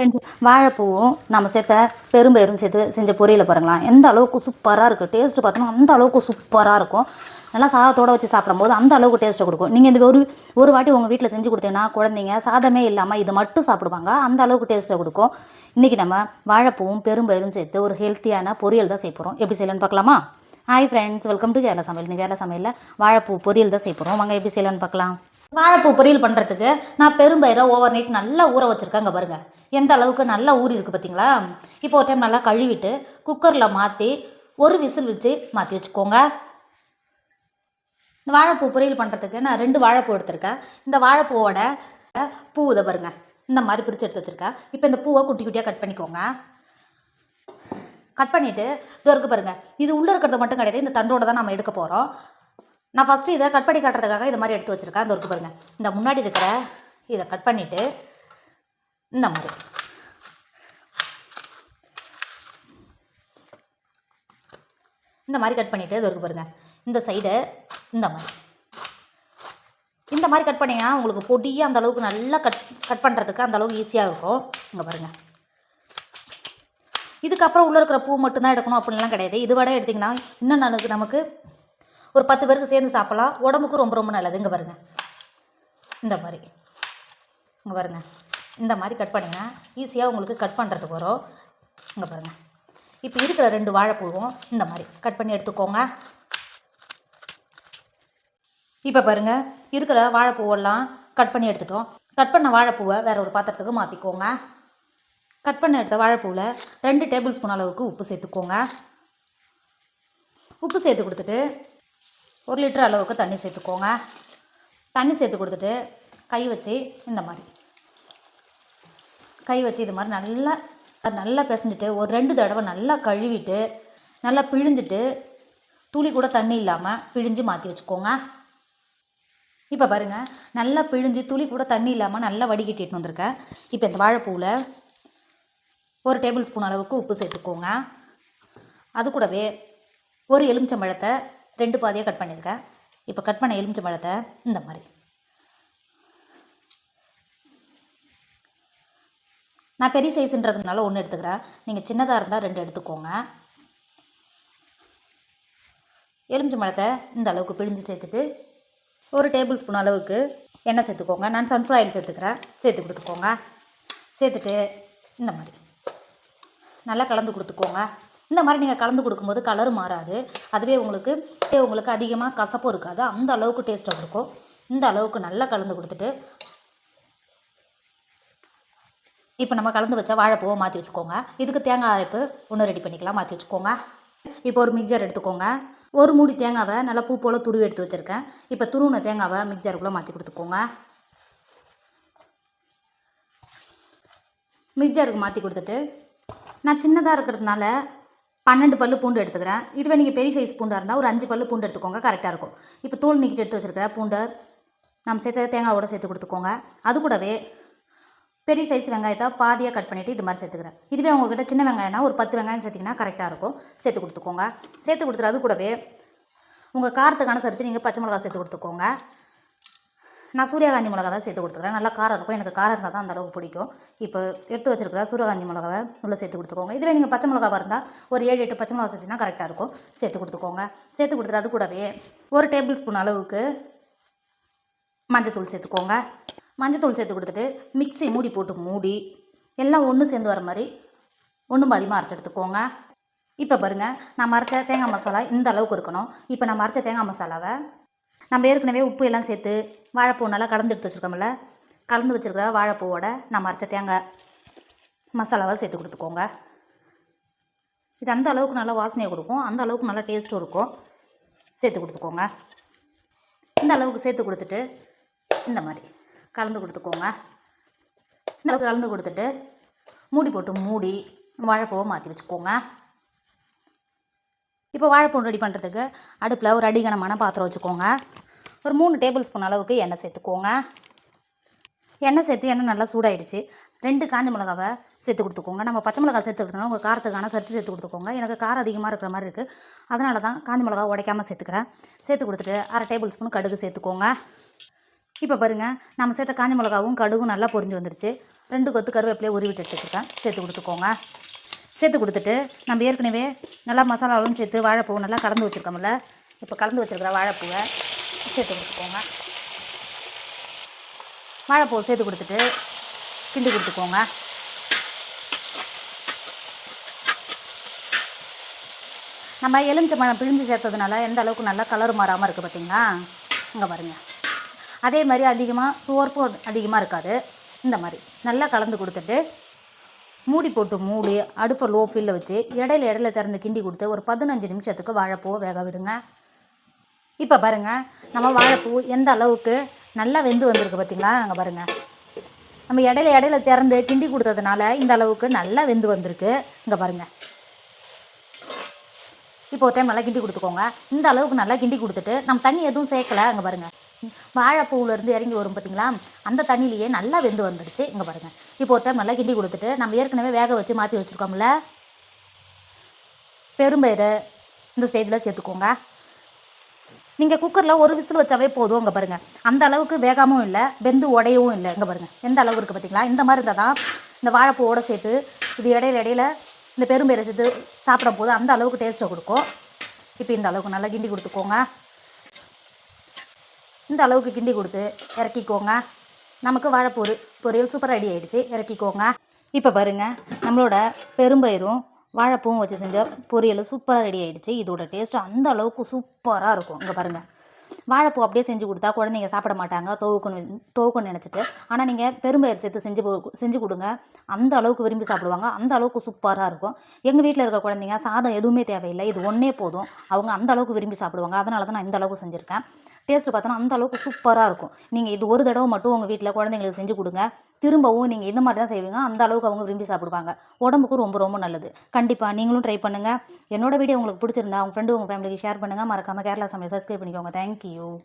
Friends வாழைப்பூவும் நம்ம சேர்த்த பெரும்பயிரும் சேர்த்து செஞ்ச பொரியலை பாருங்களா எந்த அளவுக்கு சூப்பராக இருக்குது டேஸ்ட்டு பார்த்தோன்னா அந்த அளவுக்கு சூப்பராக இருக்கும். நல்லா சாதத்தோடு வச்சு சாப்பிடும்போது அந்த அளவுக்கு டேஸ்ட்டை கொடுக்கும். நீங்கள் இந்த ஒரு ஒரு வாட்டி உங்கள் வீட்டில் செஞ்சு கொடுத்தீங்கன்னா குழந்தைங்க சாதமே இல்லாமல் இது மட்டும் சாப்பிடுவாங்க. அந்த அளவுக்கு டேஸ்ட்டை கொடுக்கும். இன்றைக்கி நம்ம வாழைப்பூவும் பெரும்பயிரும் சேர்த்து ஒரு ஹெல்த்தியான பொரியல் தான் செய்ய எப்படி செய்யலன்னு பார்க்கலாமா? Hi friends welcome to Kerala சமையல் கேரளா சமையலில் வாழைப்பூ பொரியல் தான் செய்ய போகிறோம் வாங்க எப்படி செய்யலாம்னு பார்க்கலாம். வாழைப்பூ பொரியல் பண்ணுறதுக்கு நான் பெரும்பயிரை ஓவர் நைட் நல்லா ஊற வச்சுருக்கேன் பாருங்கள் எந்த அளவுக்கு நல்லா ஊறி இருக்குது பார்த்தீங்களா இப்போ ஒரு டைம் நல்லா கழுவிட்டு குக்கரில் மாற்றி ஒரு விசில் வச்சு மாற்றி வச்சுக்கோங்க. இந்த வாழைப்பூ பொரியல் பண்ணுறதுக்கு நான் ரெண்டு வாழைப்பூ எடுத்திருக்கேன். இந்த வாழைப்பூவோட பூ இதை பாருங்க. இந்த மாதிரி பிரித்து எடுத்து வச்சுருக்கேன். இப்போ இந்த பூவை குட்டி குட்டியாக கட் பண்ணிக்கோங்க. கட் பண்ணிவிட்டு இது இருக்கு இது உள்ளே இருக்கிறது மட்டும் கிடையாது இந்த தண்டோட தான் நம்ம எடுக்க போகிறோம் நான் ஃபஸ்ட்டு இதை கட் பண்ணி காட்டுறதுக்காக இது மாதிரி எடுத்து வச்சுருக்கேன். அந்த இருக்கு பாருங்கள் இந்த முன்னாடி இருக்கிற இதை கட் பண்ணிவிட்டு இந்த மாதிரி. இந்த மாதிரி கட் பண்ணிவிட்டு இது இருக்கு பாருங்கள் இந்த சைடு இந்த மாதிரி. இந்த மாதிரி கட் பண்ணிங்கன்னா உங்களுக்கு பொடியாக அந்த அளவுக்கு நல்லா கட் கட் பண்ணுறதுக்கு அந்த அளவுக்கு ஈஸியாக இருக்கும். இங்கே பாருங்கள் இதுக்கப்புறம் உள்ளே இருக்கிற பூ மட்டும்தான் எடுக்கணும் அப்படின்லாம் கிடையாது. இது வடை எடுத்திங்கன்னா இன்னும் நமக்கு நமக்கு ஒரு பத்து பேருக்கு சேர்ந்து சாப்பிட்லாம். உடம்புக்கு ரொம்ப ரொம்ப நல்லது. இங்கே பாருங்க. இந்த மாதிரி. இங்கே பாருங்க. இந்த மாதிரி கட் பண்ணிங்கன்னா ஈஸியாக உங்களுக்கு கட் பண்ணுறதுக்கு வரும். இங்கே பாருங்கள் இப்போ இருக்கிற ரெண்டு வாழைப்பூவும் இந்த மாதிரி. கட் பண்ணி எடுத்துக்கோங்க. இப்போ பாருங்கள் இருக்கிற வாழைப்பூவெல்லாம் கட் பண்ணி எடுத்துட்டோம். கட் பண்ண வாழைப்பூவை வேறு ஒரு பாத்திரத்துக்கு மாற்றிக்கோங்க கட் பண்ண எடுத்த வாழைப்பூவில் ரெண்டு டேபிள் ஸ்பூன் அளவுக்கு உப்பு சேர்த்துக்கோங்க. உப்பு சேர்த்து கொடுத்துட்டு ஒரு லிட்டர் அளவுக்கு தண்ணி சேர்த்துக்கோங்க. தண்ணி சேர்த்து கொடுத்துட்டு கை வச்சு இந்த மாதிரி. கை வச்சு இது மாதிரி நல்லா அது நல்லா பிசைஞ்சிட்டு ஒரு ரெண்டு தடவை நல்லா கழுவிட்டு நல்லா பிழிஞ்சிட்டு துளி கூட தண்ணி இல்லாமல் பிழிஞ்சு மாற்றி வச்சுக்கோங்க. இப்போ பாருங்கள் நல்லா பிழிஞ்சு துளி கூட தண்ணி இல்லாமல் நல்லா வடிகட்டிட்டு வந்திருக்கேன் இப்போ இந்த வாழைப்பூவில் ஒரு டேபிள் ஸ்பூன் அளவுக்கு உப்பு சேர்த்துக்கோங்க. அது கூடவே ஒரு எலுமிச்சம்பழத்தை ரெண்டு பாதியாக கட் பண்ணியிருக்கேன். இப்போ கட் பண்ண எலுமிச்சை பழத்தை இந்த மாதிரி. நான் பெரிய சைஸுன்றதுனால ஒன்று எடுத்துக்கிறேன். நீங்கள் சின்னதாக இருந்தால் ரெண்டு எடுத்துக்கோங்க. எலுமிச்சம்பழத்தை இந்த அளவுக்கு பிழிஞ்சு சேர்த்துட்டு ஒரு டேபிள் ஸ்பூன் அளவுக்கு எண்ணெய் சேர்த்துக்கோங்க. நான் சன்ஃப்ளவர் ஆயில் சேர்த்துக்கிறேன். சேர்த்து கொடுத்துக்கோங்க. சேர்த்துட்டு இந்த மாதிரி. நல்லா கலந்து கொடுத்துக்கோங்க. இந்த மாதிரி நீங்கள் கலந்து கொடுக்கும்போது கலர் மாறாது. அதுவே உங்களுக்கு உங்களுக்கு அதிகமாக கசப்பும் இருக்காது. அந்த அளவுக்கு டேஸ்ட்டாக கொடுக்கும் இந்த அளவுக்கு நல்லா கலந்து கொடுத்துட்டு இப்போ நம்ம கலந்து வச்ச வாழைப்பூவை மாற்றி வச்சுக்கோங்க. இதுக்கு தேங்காய் அரைப்பு ஒன்று ரெடி பண்ணிக்கலாம். மாற்றி வச்சுக்கோங்க. இப்போ ஒரு மிக்சர் எடுத்துக்கோங்க. ஒரு மூடி தேங்காவை நல்லா பூ போல் துருவி எடுத்து வச்சுருக்கேன். இப்போ துருவின தேங்காவை மிக்சருக்குள்ளே மாற்றி கொடுத்துக்கோங்க. மிக்சருக்கு மாற்றி கொடுத்துட்டு நான் சின்னதாக இருக்கிறதுனால பன்னெண்டு பல்லு பூண்டு எடுத்துக்கிறேன். இதுவே நீங்கள் பெரிய சைஸ் பூண்டாக இருந்தால் ஒரு அஞ்சு பல்லு பூண்டு எடுத்துக்கோங்க கரெக்டாக இருக்கும். இப்போ தோல் நீக்கிட்டு எடுத்து வச்சுருக்கிற பூண்டை நம்ம சேர்த்து தேங்காவோட சேர்த்து கொடுத்துக்கோங்க. அது கூடவே பெரிய சைஸ் வெங்காயத்தை பாதியாக கட் பண்ணிவிட்டு இது மாதிரி சேர்த்துக்கிறேன். இதுவே உங்ககிட்ட சின்ன வெங்காயம்னா ஒரு பத்து வெங்காயம் சேர்த்திங்கன்னா கரெக்டாக இருக்கும். சேர்த்து கொடுத்துக்கோங்க. சேர்த்து கொடுத்துட்டு அது கூடவே உங்கள் காரத்துக்கு அனுசரித்து நீங்கள் பச்சை மிளகா சேர்த்து கொடுத்துக்கோங்க. நான் சூரியகாந்தி மிளகா தான் சேர்த்து கொடுத்துக்கிறேன். நல்லா காரம் இருக்கும். எனக்கு காரம் இருந்தால் தான் அந்தளவுக்கு பிடிக்கும். இப்போ எடுத்து வச்சிருக்கிற சூரியகாந்தி மிளகாவை உள்ளே சேர்த்து கொடுத்துக்கோங்க. இதில் நீங்கள் பச்சை மிளகா இருந்தால் ஒரு ஏழு எட்டு பச்சை மிளகா சேர்த்தினா கரெக்டாக இருக்கும். சேர்த்து கொடுத்துக்கோங்க. சேர்த்து கொடுத்துட்டு அது கூடவே ஒரு டேபிள் ஸ்பூன் அளவுக்கு மஞ்சத்தூள் சேர்த்துக்கோங்க. மஞ்சத்தூள் சேர்த்து கொடுத்துட்டு மிக்ஸி மூடி போட்டு மூடி எல்லாம் ஒன்று சேர்ந்து வர மாதிரி ஒன்று பாதிமாக அரைச்சி எடுத்துக்கோங்க. இப்போ பாருங்கள் நான் மறைச்ச தேங்காய் மசாலா இந்த அளவுக்கு இருக்கணும். இப்போ நான் மறைச்ச தேங்காய் மசாலாவை நம்ம ஏற்கனவே உப்பு எல்லாம் சேர்த்து வாழைப்பூ நல்லா கலந்து எடுத்து வச்சுருக்கோம்ல கலந்து வச்சுருக்க வாழைப்பூவோட நான் அரைச்ச தேங்காய் மசாலாவை சேர்த்து கொடுத்துக்கோங்க. இது அந்த அளவுக்கு நல்லா வாசனையை கொடுக்கும் அந்த அளவுக்கு நல்லா டேஸ்ட்டும் இருக்கும். சேர்த்து கொடுத்துக்கோங்க. இந்த அளவுக்கு சேர்த்து கொடுத்துட்டு இந்த மாதிரி கலந்து கொடுத்துக்கோங்க. இந்த அளவுக்கு கலந்து கொடுத்துட்டு மூடி போட்டு மூடி வாழைப்பூவை மாற்றி வச்சுக்கோங்க. இப்போ வாழைப்பூ ரெடி பண்ணுறதுக்கு அடுப்பில் ஒரு அடிகனமான பாத்திரம் வச்சுக்கோங்க. ஒரு மூணு டேபிள் ஸ்பூன் அளவுக்கு எண்ணெய் சேர்த்துக்கோங்க. எண்ணெய் சேர்த்து எண்ணெய் நல்லா சூடாயிடுச்சு. ரெண்டு காஞ்ச மிளகாவை சேர்த்து கொடுத்துக்கோங்க. நம்ம பச்சை மிளகா சேர்த்துக்கிறதுனால உங்கள் காரத்துக்கான சரிச்சு சேர்த்து கொடுத்துக்கோங்க. எனக்கு காரம் அதிகமாக இருக்கிற மாதிரி இருக்குது அதனால தான் காஞ்ச மிளகா உடைக்காமல் சேர்த்துக்கிறேன். சேர்த்து கொடுத்துட்டு அரை டேபிள் ஸ்பூன் கடுகு சேர்த்துக்கோங்க. இப்போ பாருங்கள் நம்ம சேர்த்த காஞ்ச மிளகாவும் கடுகும் நல்லா பொரிஞ்சு வந்துருச்சு. ரெண்டு கொத்து கருவேப்பிலையை உருவிட்டு எடுத்துக்கிட்டேன் சேர்த்து கொடுத்துக்கோங்க. சேர்த்து கொடுத்துட்டு நம்ம ஏற்கனவே நல்லா மசாலாவும் சேர்த்து வாழைப்பூ நல்லா கலந்து வச்சுருக்கோம்ல. இப்போ கலந்து வச்சுருக்கிற வாழைப்பூவை சேர்த்து கொடுத்துக்கோங்க. வாழைப்பூ சேர்த்து கொடுத்துட்டு கிண்டி கொடுத்துக்கோங்க. நம்ம எலுமிச்சம்பழம் பிழிஞ்சு சேர்த்ததுனால எந்த அளவுக்கு நல்லா கலர் மாறாமல் இருக்குது பார்த்தீங்களா இங்கே பாருங்கள் அதே மாதிரி அதிகமாக சோர்ப்பும் அதிகமாக இருக்காது. இந்த மாதிரி நல்லா கலந்து கொடுத்துட்டு மூடி போட்டு மூடி அடுப்பை லோ ஃபில்ல வச்சு இடையில இடையில திறந்து கிண்டி கொடுத்து ஒரு பதினஞ்சு நிமிஷத்துக்கு வாழைப்பூவை வேக விடுங்க. இப்போ பாருங்கள் நம்ம வாழைப்பூ எந்த அளவுக்கு நல்லா வெந்து வந்திருக்கு பார்த்தீங்களா அங்கே பாருங்கள் நம்ம இடையில இடையில திறந்து கிண்டி கொடுத்ததுனால இந்த அளவுக்கு நல்லா வெந்து வந்திருக்கு. இங்கே பாருங்கள் இப்போ ஒரு டைம் நல்லா கிண்டி கொடுத்துக்கோங்க. இந்த அளவுக்கு நல்லா கிண்டி கொடுத்துட்டு நம்ம தண்ணி எதுவும் சேர்க்கல அங்கே பாருங்கள் வாழைப்பூவிலேருந்து இறங்கி வரும் பார்த்தீங்களா அந்த தண்ணியிலேயே நல்லா வெந்து வந்துடுச்சு இங்கே பாருங்கள் இப்போ ஒரு டைம் நல்லா கிண்டி கொடுத்துட்டு நம்ம ஏற்கனவே வேக வச்சு மாற்றி வச்சுருக்கோம்ல. பெரும்பயிறு இந்த ஸ்டேஜில் சேர்த்துக்கோங்க. நீங்கள் குக்கரில் ஒரு விசில் வச்சாவே போதும் இங்கே பாருங்கள் அந்த அளவுக்கு வேகமும் இல்லை வெந்து உடையவும் இல்லை. இங்கே பாருங்கள் எந்த அளவு இருக்குது பார்த்தீங்களா இந்த மாதிரி இருந்தால் தான் இந்த வாழைப்பூவோட சேர்த்து இது இடையில இடையில இந்த பெரும்பயிரை சேர்த்து சாப்பிடும் போது அந்த அளவுக்கு டேஸ்ட்டை கொடுக்கும். இப்போ இந்த அளவுக்கு நல்லா கிண்டி கொடுத்துக்கோங்க. இந்த அளவுக்கு கிண்டி கொடுத்து இறக்கிக்கோங்க. நமக்கு வாழைப்பூ பொரியல் சூப்பர் ரெடி ஆகிடுச்சு இறக்கிக்கோங்க. இப்போ பாருங்க நம்மளோட பெரும்பயிரும் வாழைப்பூவும் வச்சு செஞ்ச பொரியல் சூப்பராக ரெடி ஆகிடுச்சு இதோட டேஸ்ட் அந்த அளவுக்கு சூப்பராக இருக்கும். இங்கே பாருங்கள் வாழைப்பூ அப்படியே செஞ்சு கொடுத்தா குழந்தைங்க சாப்பிட மாட்டாங்க துவக்கணும் துவக்கணும்னு நினச்சிட்டு. ஆனால் நீங்கள் பெரும்பயிர் சேர்த்து செஞ்சு செஞ்சு கொடுங்க. அந்த அளவுக்கு விரும்பி சாப்பிடுவாங்க. அந்த அளவுக்கு சூப்பராக இருக்கும். எங்கள் வீட்டில் இருக்க குழந்தைங்க சாதம் எதுவுமே தேவையில்லை. இது ஒன்றே போதும். அவங்க அந்த அளவுக்கு விரும்பி சாப்பிடுவாங்க. அதனால தான் நான் இந்த அளவுக்கு செஞ்சுருக்கேன். டேஸ்ட்டு பார்த்தோன்னா அந்த அளவுக்கு சூப்பராக இருக்கும். நீங்கள் இது ஒரு தடவை மட்டும் உங்கள் வீட்டில் குழந்தைங்களுக்கு செஞ்சு கொடுங்க. திரும்பவும் நீங்கள் இந்த மாதிரி தான் செய்வீங்க. அந்த அளவுக்கு அவங்க விரும்பி சாப்பிடுவாங்க. உடம்புக்கு ரொம்ப ரொம்ப நல்லது. கண்டிப்பாக நீங்களும் ட்ரை பண்ணுங்கள் என்னோட வீடியோ உங்களுக்கு பிடிச்சிருந்தா உங்கள் ஃப்ரெண்டு உங்கள் ஃபேமிலிக்கு ஷேர் பண்ணுங்கள் மறக்காமல் கேரளா சமையல் சப்ஸ்கிரைப் பண்ணிக்கோங்க. தேங்க்யூ 汽油。